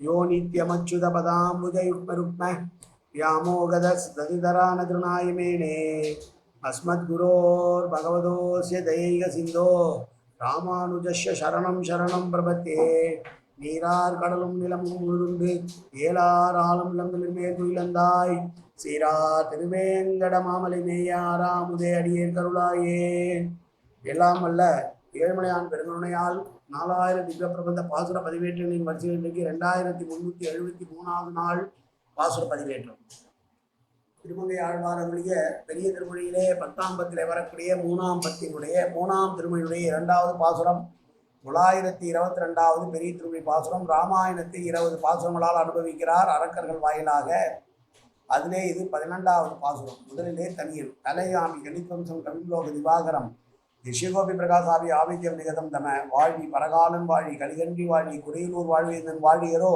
யோ நித்யமச்சுத பதாம்புஜயுக்மருக்ம व्यामोगदस्तदितरानतृणायमेने अस्मद्गुरोर् भगवतोऽस्य दैग सिन्धो ராமானுஜஸ்ய சரணம் சரணம் பிரபத்தே நீரார் கடலும் நிலமும் முழுதுண்டு ஏலார் ஆளும் இளங்களில் மேல் துயிலந்தாய் சீரார் திருவேங்கட மாமலை மேயாராமுதே அடியேன் கருளாயே எல்லாம் அல்ல ஏழ்மலையான் பெருங்கருணையால் நாலாயிரம் திவ்ய பிரபந்த பாசுர பதிவேற்றங்களின் வரிசையில் இன்றைக்கு ரெண்டாயிரத்தி முன்னூற்றி எழுபத்தி மூணாவது நாள் பாசுர பதிவேற்றம். திருமங்கை ஆழ்வாரங்களுடைய பெரிய திருமொழியிலே பத்தாம் பத்தில் வரக்கூடிய மூணாம் பத்தினுடைய மூணாம் திருமொழியுடைய இரண்டாவது பாசுரம் தொள்ளாயிரத்தி இருபத்தி ரெண்டாவது பெரிய திருமொழி பாசுரம் ராமாயணத்தை இருபது பாசுரங்களால் அனுபவிக்கிறார் அரக்கர்கள் வாயிலாக. அதிலே இது பதினெண்டாவது பாசுரம். முதலிலே தனியன் தலையாமி கணித்வம்சம் கவிலோக திவாகரம் ரிஷிகோபி பிரகாசாபி ஆவித்யம் நிகதம் தம வாழி பரகாலம் வாழி கலிகன்றி வாழி குறையலூர் வாழ்வியந்தன் வாழியரோ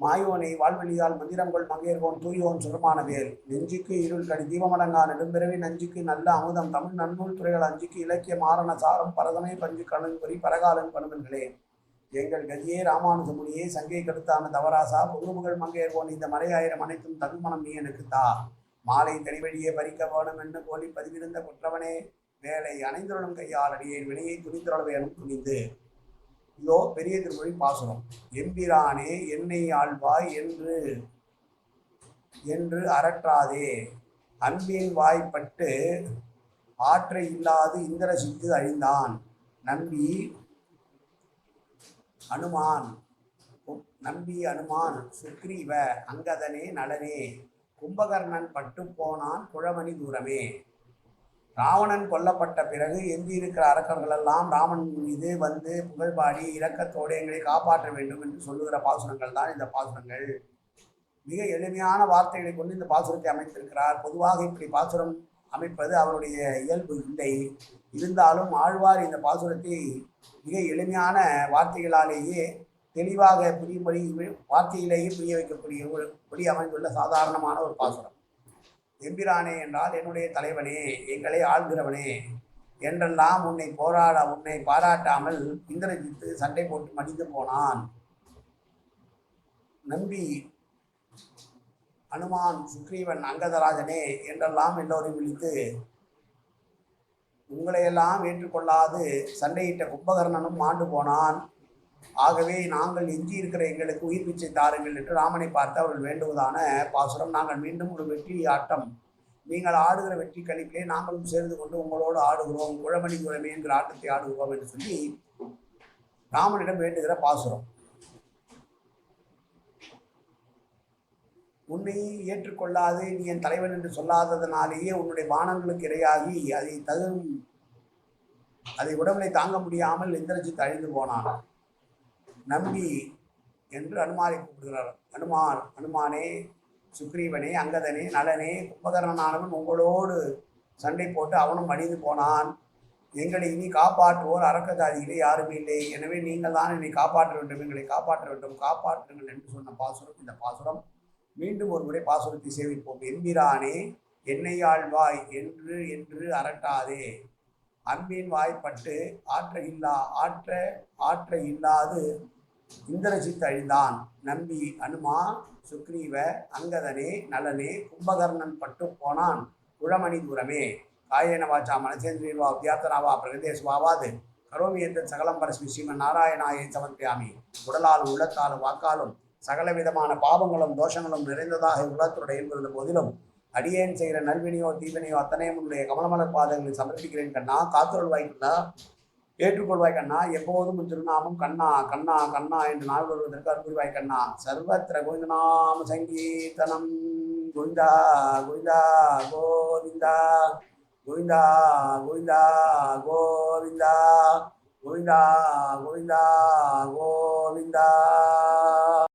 மாயோனை வாழ்வெளியால் மந்திரங்கள் மங்கையர்கோன் தூயோன் சுரமான வேல் நெஞ்சுக்கு இருள் கடி தீபமடங்கா நெடும்பிறவி நஞ்சுக்கு நல்ல அமுதம் தமிழ் நன்னூல் துறைகள் அஞ்சுக்கு இலக்கிய மாரண சாரம் பரதமே பஞ்சு கணன்புரி பரகாலன் பணுவன்களே எங்கள் கதியே ராமானுஜமுனியே சங்கை கடுத்தான தவராசா புதுமுகள் மங்கையர்கோன் இந்த மலையாயிரம் அனைத்தும் தகுமணம் நீ எனக்கு தா. மாலை தெளிவழியே பறிக்க வேணும் என்று கோலி பதிவிருந்த குற்றவனே வேலை அணைந்துள்ளம் கையால் அடியேன் வினையை துணித்துள்ள வேணும் துணிந்து. இதோ பெரிய திருமொழி பாசுரம். எம்பிரானே என்னை ஆழ்வாய் என்று என்று அரற்றாதே அன்பின் வாய்ப்பட்டு ஆற்றை இல்லாது இந்திரசித்து அழிந்தான். நம்பி அனுமான் நம்பி அனுமான் சுக்ரீவ அங்கதனே நலனே. கும்பகர்ணன் பட்டு போனான் குழமணி தூரமே. ராவணன் கொல்லப்பட்ட பிறகு எஞ்சியிருக்கிற அரக்கர்கள் எல்லாம் ராமன் மீது வந்து புகழ்பாடி இரக்கத்தோடு எங்களை காப்பாற்ற வேண்டும் என்று சொல்லுகிற பாசுரங்கள் தான் இந்த பாசுரங்கள். மிக எளிமையான வார்த்தைகளை கொண்டு இந்த பாசுரத்தை அமைத்திருக்கிறார். பொதுவாக இப்படி பாசுரம் அமைப்பது அவருடைய இயல்பு இல்லை. இருந்தாலும் ஆழ்வார் இந்த பாசுரத்தை மிக எளிமையான வார்த்தைகளாலேயே தெளிவாக புரியும்படி வார்த்தையிலேயே புரிய வைக்கக்கூடிய ஒரு புரிய அமைந்துள்ள சாதாரணமான ஒரு பாசுரம். எம்பிரானே என்றால் என்னுடைய தலைவனே எங்களை ஆள்கிறவனே. என்றெல்லாம் உன்னை போராட உன்னை பாராட்டாமல் இந்திரஜித்து சண்டை போட்டு மடிந்து போனான். நம்பி அனுமான் சுக்ரீவன் அங்கதராஜனே என்றெல்லாம் எல்லோரையும் விழித்து உங்களையெல்லாம் ஏற்றுக்கொள்ளாது. சண்டையிட்ட கும்பகர்ணனும் மாண்டு போனான். ஆகவே நாங்கள் எஞ்சி இருக்கிற எங்களுக்கு உயிர் பிச்சை தாருங்கள் என்று ராமனை பார்த்து அவர்கள் வேண்டுவதான பாசுரம் நாங்கள் மீண்டும் ஒரு வெற்றி ஆட்டம். நீங்கள் ஆடுகிற வெற்றி கழிப்பிலே நாங்களும் சேர்ந்து கொண்டு உங்களோடு ஆடுகிறோம். குழமணி குழமை என்கிற ஆட்டத்தை ஆடுகிறோம் என்று சொல்லி ராமனிடம் வேண்டுகிற பாசுரம். உன்னை ஏற்றுக்கொள்ளாது நீ என் தலைவன் என்று சொல்லாததனாலேயே உன்னுடைய பானங்களுக்கு இரையாகி அதை தகும் அதை உடம்பை தாங்க முடியாமல் இந்திரஜித் அழிந்து போனான். நம்பி என்று அனுமானை கூப்பிடுகிறார். அனுமான் அனுமானே சுக்ரீவனே அங்கதனே நலனே கும்பகர்ணனானவன் உங்களோடு சண்டை போட்டு அவனும் மடிந்து போனான். எங்களை இனி காப்பாற்றுவோர் அரக்கதாதிகளே யாருமே இல்லை. எனவே நீங்கள் தான் என்னை காப்பாற்ற வேண்டும். எங்களை காப்பாற்ற வேண்டும். காப்பாற்றுங்கள் என்று சொன்ன பாசுரம் இந்த பாசுரம் மீண்டும் ஒரு முறை பாசுரத்தை சேவிப்போம். எம்பிரானே என்னை ஆழ்வாய் என்று என்று அரட்டாதே. அன்பின் வாய்ப்பட்டு ஆற்ற இல்லா ஆற்ற ஆற்ற இல்லாது இந்திரஜித் அழிந்தான். நம்பி அனுமா சுக்ரீவ அங்கதனே நலனே கும்பகர்ணன் பட்டு போனான் குழமணி தூரமே. காயன வாச்சா மனசேந்திரியவா வியாத்தனாவா பிரகதேசுவாவாது. கரோமி என்ற சகலம் பரஸ்மி ஸ்ரீமன் நாராயணாயை சமர்ப்பியாமி. உடலாலும் உள்ளத்தாலும் வாக்காலும் சகல விதமான பாவங்களும் தோஷங்களும் நிறைந்ததாக உலகத்துடைய இருந்த போதிலும் அடியேன் செய்கிற நல்வினையோ தீவினையோ அத்தனையும் உன்னுடைய கமலமலர் பாதங்களை சமர்ப்பிக்கிறேன் கண்ணா. காத்துருள் வாய்க்குள்ளா ஏற்றுக்கொள்வாய் கண்ணா. எப்போதும் திருநாமம் கண்ணா கண்ணா கண்ணா என்று நாள் வருவதற்கு அற்புரிவாய் கண்ணா. சர்வத்திர கோவிந்தநாம சங்கீர்த்தனம். கோவிந்தா கோவிந்தா கோவிந்தா. கோவிந்தா கோவிந்தா கோவிந்தா. கோவிந்தா கோவிந்தா கோவிந்தா.